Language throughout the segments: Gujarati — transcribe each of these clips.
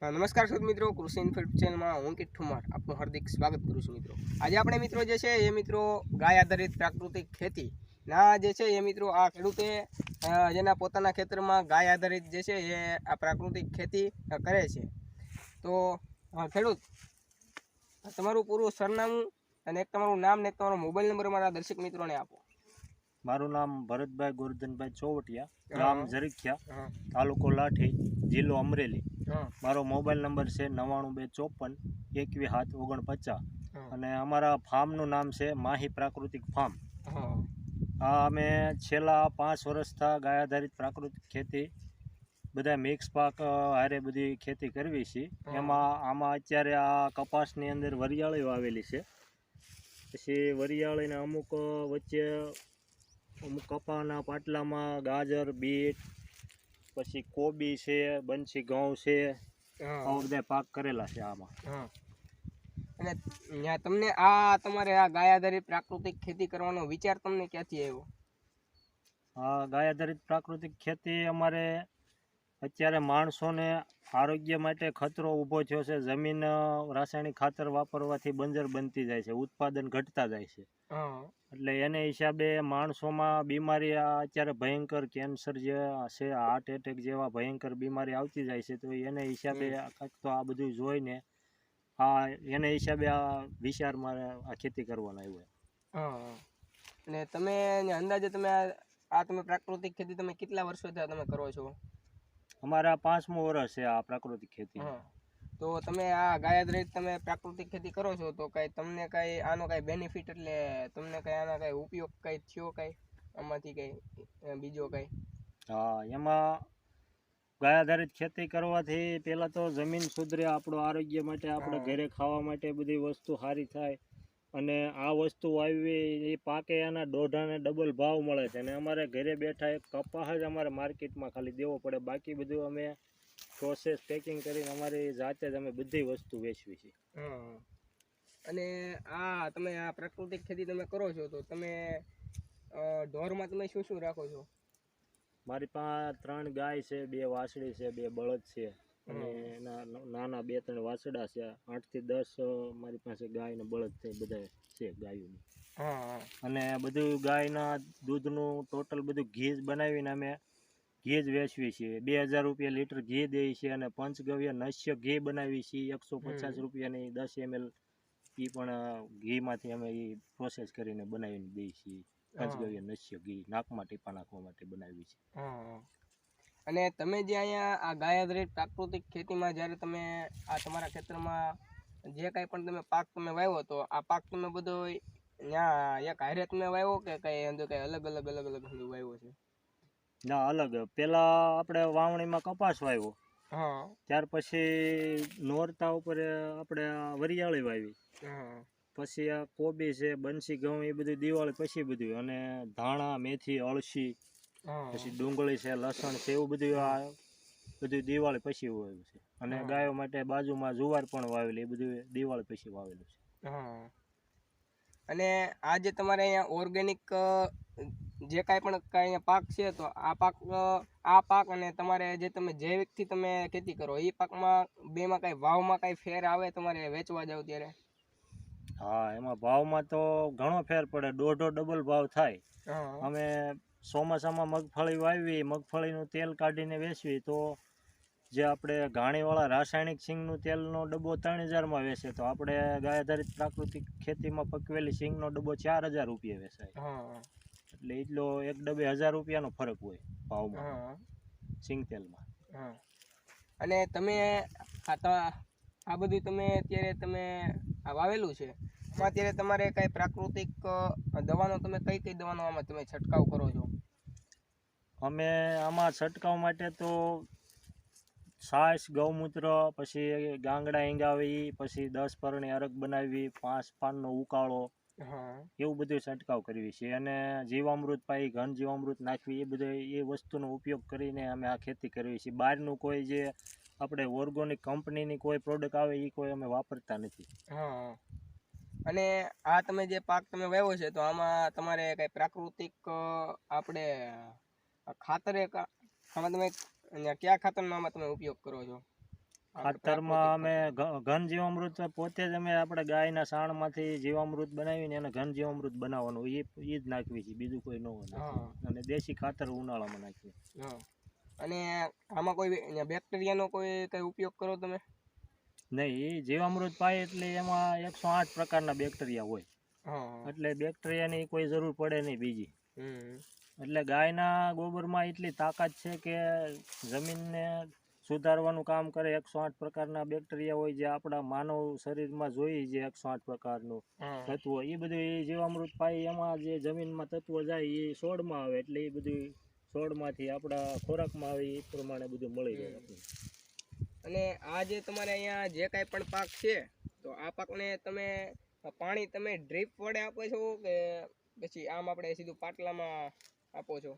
નમસ્કાર ખેડૂત મિત્રો, કૃષિ ઇન્ફેક્ટ ચેનલમાં હું કિટ ઠુમાર. આપનું હાર્દિક સ્વાગત કરું છું મિત્રો. આજે આપણે મિત્રો જે છે એ મિત્રો ગાય આધારિત પ્રાકૃતિક ખેતી. ના, જે છે એ મિત્રો આ ખેડૂતે જેના પોતાના ખેતરમાં ગાય આધારિત જે છે એ આ પ્રાકૃતિક ખેતી કરે છે. તો ખેડૂત, તમારું પૂરું સરનામું અને એક તમારું નામ ને તમારો મોબાઈલ નંબર મારા દર્શક મિત્રોને આપો. મારું નામ ભરતભાઈ ગોરધનભાઈ ચોવટિયા ગામ. ઝરીખિયા તાલુકો લાઠી જિલ્લો અમરેલી. મારો મોબાઈલ નંબર છે નવ્વાણું બે ચોપન એકવીસ હાથ ઓગણપચાસ. અને અમારા ફાર્મનું નામ છે માહી પ્રાકૃતિક ફાર્મ. આ અમે છેલ્લા પાંચ વર્ષથી ગાય આધારિત પ્રાકૃતિક ખેતી બધા મિક્સ પાક હારે બધી ખેતી કરવી છે. એમાં આમાં અત્યારે આ કપાસની અંદર વરિયાળી વાવેલી છે. પછી વરિયાળીને અમુક વચ્ચે અમુક કપાના પાટલામાં ગાજર બીટ પછી કોબી છે બંસી ઘઉં છે હા. બધા પાક કરેલા છે આમાં. અને તમને આ તમારે આ ગાયાધારી પ્રાકૃતિક ખેતી કરવાનો વિચાર તમને ક્યાંથી આવ્યો? હા ગાયાધારિત પ્રાકૃતિક ખેતી અમારે અત્યારે માણસોને આરોગ્ય માટે ખતરો ઊભો થયો છે. જમીન રાસાયણિક ખાતર વાપરવાથી બંજર બનતી જાય છે. ઉત્પાદન ઘટતા જાય છે. એટલે એને હિસાબે માણસોમાં બીમારી અત્યારે ભયંકર કેન્સર જે છે હાર્ટ એટેક જેવા ભયંકર બીમારી આવતી જાય છે તો એને હિસાબે તો આ બધું જોઈને આ એને હિસાબે આ વિચાર મારે આ ખેતી કરવાનો આવ્યો અને તમે અંદાજે તમે આ આ તમે પ્રાકૃતિક ખેતી તમે કેટલા વર્ષોથી તમે કરો છો? અમારા પાંચમું વર્ષ છે આ પ્રાકૃતિક ખેતી તો તમે આ ગાય આધારિત તમે પ્રાકૃતિક ખેતી કરો છો તો કઈ તમને કઈ આનો કઈ બેનિફિટ એટલે તમને કઈ આના કઈ ઉપયોગ કઈ થયો કઈ? આમાંથી કઈ બીજો કઈ? હા એમાં ગાય આધારિત ખેતી કરવાથી પહેલાં તો જમીન સુધરે આપણું આરોગ્ય માટે આપણે ઘરે ખાવા માટે બધી વસ્તુ સારી થાય. અને આ વસ્તુ આવી એ પાકે એના દોઢાને ડબલ ભાવ મળે છે. અને અમારે ઘરે બેઠા એક કપાસ જ અમારે માર્કેટમાં ખાલી દેવો પડે. બાકી બધું અમે પ્રોસેસ પેકિંગ કરીને અમારી જાતે જ અમે બધી વસ્તુ વેચવી છે. અને આ તમે આ પ્રાકૃતિક ખેતી તમે કરો છો તો તમે ઢોરમાં તમે શું શું રાખો છો? મારી પાસે ત્રણ ગાય છે બે વાસળી છે બે બળદ છે. અને એના નાના બે ત્રણ વાસડા છે. આઠથી દસ મારી પાસે ગાય ને બળદ છે બધા છે ગાયોની. અને બધું ગાયના દૂધનું ટોટલ બધું ઘી જ બનાવીને અમે ઘી જ વેચવી છીએ. બે હજાર રૂપિયા લીટર ઘી દઈએ છીએ અને પંચગવ્ય નશ્ય ઘી બનાવી છીએ. એકસો પચાસ રૂપિયાની દસ એમએલ એ પણ ઘીમાંથી અમે એ પ્રોસેસ કરીને બનાવીને દઈએ છીએ. પંચગવ્ય નશ્ય ઘી નાકમાં ટીપા નાખવા માટે બનાવી છે અને તમે જે અહીંયા આ ગાય આધારિત પ્રાકૃતિક ખેતીમાં જ્યારે તમે આ તમારા ખેતરમાં જે કાંઈ પણ તમે પાક તમે વાવ્યો તો આ પાક તમે બધો ત્યાં એક હારે તમે વાવ્યો કે કઈ અંદર કઈ અલગ અલગ અલગ અલગ વાવ્યો છે? ના અલગ. પેલા આપણે વાવણીમાં કપાસ વાવ્યો. હા. ત્યાર પછી નોરતા ઉપર આપણે વરિયાળી વાવી. હા. પછી આ કોબી છે બંસી ઘઉં એ બધું દિવાળી પછી બધું. અને ધાણા મેથી અળસી પછી ડુંગળી છે લસણ છે એવું બધું આ બધું દિવાળી પછી વાવ્યું છે. અને ગાયો માટે બાજુમાં જુવાર પણ વાવેલી એ બધું દિવાળી પછી વાવેલું છે. અને આ જે તમારે અહીંયા ઓર્ગેનિક જે કાંઈ પણ કાંઈ પાક છે તો આ પાક આ પાક અને તમારે જે તમે જૈવિકથી તમે ખેતી કરો એ પાકમાં બેમાં કાંઈ ભાવમાં કાંઈ ફેર આવે તમારે વેચવા જાવ ત્યારે? હા એમાં ભાવમાં તો ઘણો ફેર પડે દોઢો ડબલ ભાવ થાય. અમે ચોમાસામાં મગફળી વાવી મગફળીનું તેલ કાઢીને વેચવી તો જે આપણે ઘાણીવાળા રાસાયણિક સિંગનું તેલનો ડબ્બો ત્રણ હજારમાં વેચે તો આપણે ગાય આધારિત પ્રાકૃતિક ખેતીમાં પકવેલી સિંગનો ડબ્બો ચાર હજાર રૂપિયા વેચાય. હા. એટલે એટલો એક ડબ્બે હજાર રૂપિયાનો ફરક હોય ભાવમાં. હા. સિંગ તેલમાં. હા. અને તમે આ આ બધું તમે અત્યારે તમે આ વાવેલું છે અત્યારે તમારે કાંઈ પ્રાકૃતિક દવાનો તમે કઈ કઈ દવાનો આમાં તમે છંટકાવ કરો છો? અમે આમાં છંટકાવ માટે તો છાશ ગૌમૂત્ર પછી ગાંગડા ઈંગાવી પછી દસ પરણી અરગ બનાવી પાંચ પાનનો ઉકાળો એવું બધું છંટકાવ કરવી છે. અને જીવામૃત પાઈ ઘન જીવામૃત નાખવી એ બધું એ વસ્તુનો ઉપયોગ કરીને અમે આ ખેતી કરવી છીએ બહારનું કોઈ જે આપણે ઓર્ગોનિક કંપનીની કોઈ પ્રોડક્ટ આવે એ કોઈ અમે વાપરતા નથી. હા. અને આ તમે જે પાક તમે વાવ્યો છે તો આમાં તમારે કઈ પ્રાકૃતિક આપણે ખાતર એક આમાં તમે કયા ખાતરનો આમાં તમે ઉપયોગ કરો છો? ખાતરમાં અમે ઘન જીવામૃત પોતે જ અમે આપણે ગાયના સાણમાંથી જીવામૃત બનાવીને એને ઘન જીવામૃત બનાવવાનું. એ એ જ નાખવી છે બીજું કોઈ ન અને દેશી ખાતર ઉનાળામાં નાખીએ. અને આમાં કોઈ બેક્ટેરિયાનો કોઈ કઈ ઉપયોગ કરો તમે? નહીં એ જીવામૃત પાય એટલે એમાં એકસો આઠ પ્રકારના બેક્ટેરિયા હોય. એટલે બેક્ટેરિયાની કોઈ જરૂર પડે નહીં બીજી. એટલે ગાયના ગોબરમાં એટલી તાકાત છે કે જમીનને સુધારવાનું કામ કરે. એકસો આઠ પ્રકારના બેક્ટેરિયા હોય જે આપણા માનવ શરીરમાં જોઈએ જે એકસો આઠ પ્રકારનું. તત્વો. એ બધું એ જીવામૃત પાઈ એમાં જે જમીનમાં તત્વો જાય એ છોડમાં આવે એટલે એ બધું છોડમાંથી આપણા ખોરાકમાં આવે એ પ્રમાણે બધું મળી જાય. અને આ જે તમારે અહીંયા જે કાંઈ પણ પાક છે તો આ પાકને તમે પાણી તમે ડ્રીપ વડે આપો છો કે પછી આમ આપણે સીધું પાટલામાં આપો છો?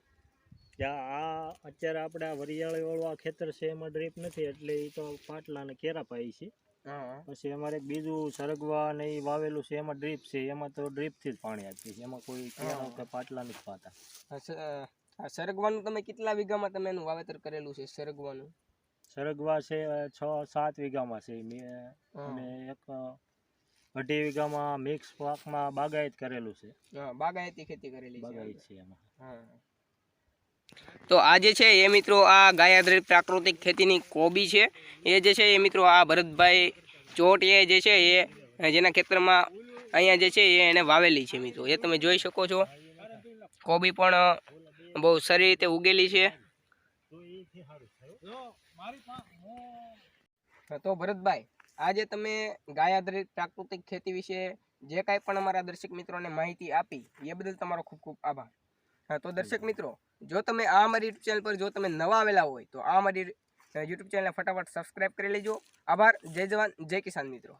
આ અત્યારે આપણે આ વરિયાળી વાળું આ ખેતર છે એમાં ડ્રીપ નથી એટલે એ તો પાટલા ને કેરા પાઈ છે. પછી અમારે બીજું સરગવા ને એ વાવેલું છે એમાં ડ્રીપ છે એમાં તો ડ્રીપથી જ પાણી આપીએ છીએ એમાં કોઈ કેરા કે પાટલા નથી પાતા. સરગવાનું તમે કેટલા વીઘામાં તમે એનું વાવેતર કરેલું છે સરગવાનું? સરગવા છે છ સાત વીઘામાં છે મે-. અને એક અઢી વીઘામાં મિક્સ પાકમાં બાગાયત કરેલું છે. બાગાયતી ખેતી કરેલી છે બાગાયત છે એમાં. તો આ જે છે એ મિત્રો આ ગાય આધારિત પ્રાકૃતિક ખેતીની કોબી છે. એ જે છે એ મિત્રો આ ભરતભાઈ ચોટીએ જે છે એ જેના ખેતરમાં અહીંયા જે છે એ એને વાવેલી છે મિત્રો. એ તમે જોઈ શકો છો. કોબી પણ બહુ સારી રીતે ઉગેલી છે. તો ભરતભાઈ આજે તમે ગાય આધારિત પ્રાકૃતિક ખેતી વિશે જે કાંઈ પણ અમારા દર્શક મિત્રોને માહિતી આપી, એ બદલ તમારો ખૂબ ખૂબ આભાર. તો દર્શક મિત્રો જો તમે આ અમારી યુટ્યુબ ચેનલ પર જો તમે નવા આવેલા હોય તો આ અમારી યુટ્યુબ ચેનલને ફટાફટ સબસ્ક્રાઈબ કરી લેજો. આભાર. જય જવાન જય કિસાન મિત્રો.